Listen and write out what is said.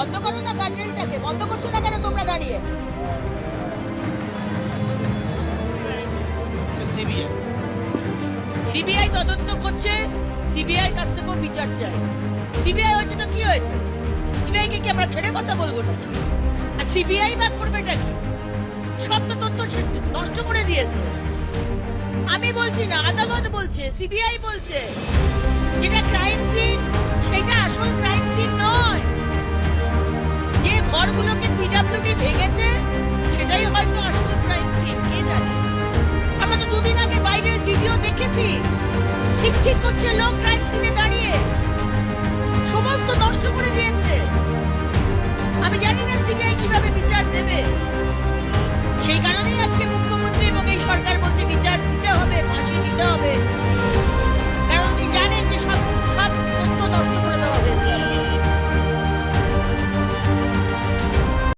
বন্ধ করো না গার্ডেনটাকে বন্ধ করছ না কেন তোমরা দাঁড়িয়ে? সিবিআই। সিবিআই তদন্ত করছে সিবিআই কাছ থেকেও বিচার চাই। সিবিআই হয়েছে তো কি হয়েছে? সিবিআই কে কি আমরা ছেড়ে কথা বলব নাকি? আর সিবিআই বা করবেটা কি? সব তো তথ্য নষ্ট করে দিয়েছে। আমি বলছি না আদালত বলছে সিবিআই বলছে। যেটা ঘরগুলোকে পিডব্লিউডি ভেঙেছে, সেটাই হয়তো আসল ক্রাইম সিন কে জানে আমরা তো দুদিন আগে বাইরের ভিডিও দেখেছি। ঠিক ঠিক করছে লোক ক্রাইম সিনে দাঁড়িয়ে। সমস্ত নষ্ট করে দিয়েছে। আমি জানি না সিবিআই কীভাবে বিচার দেবে। সেই কারণেই আজকে মুখ্যমন্ত্রী এবং এই সরকার বলছে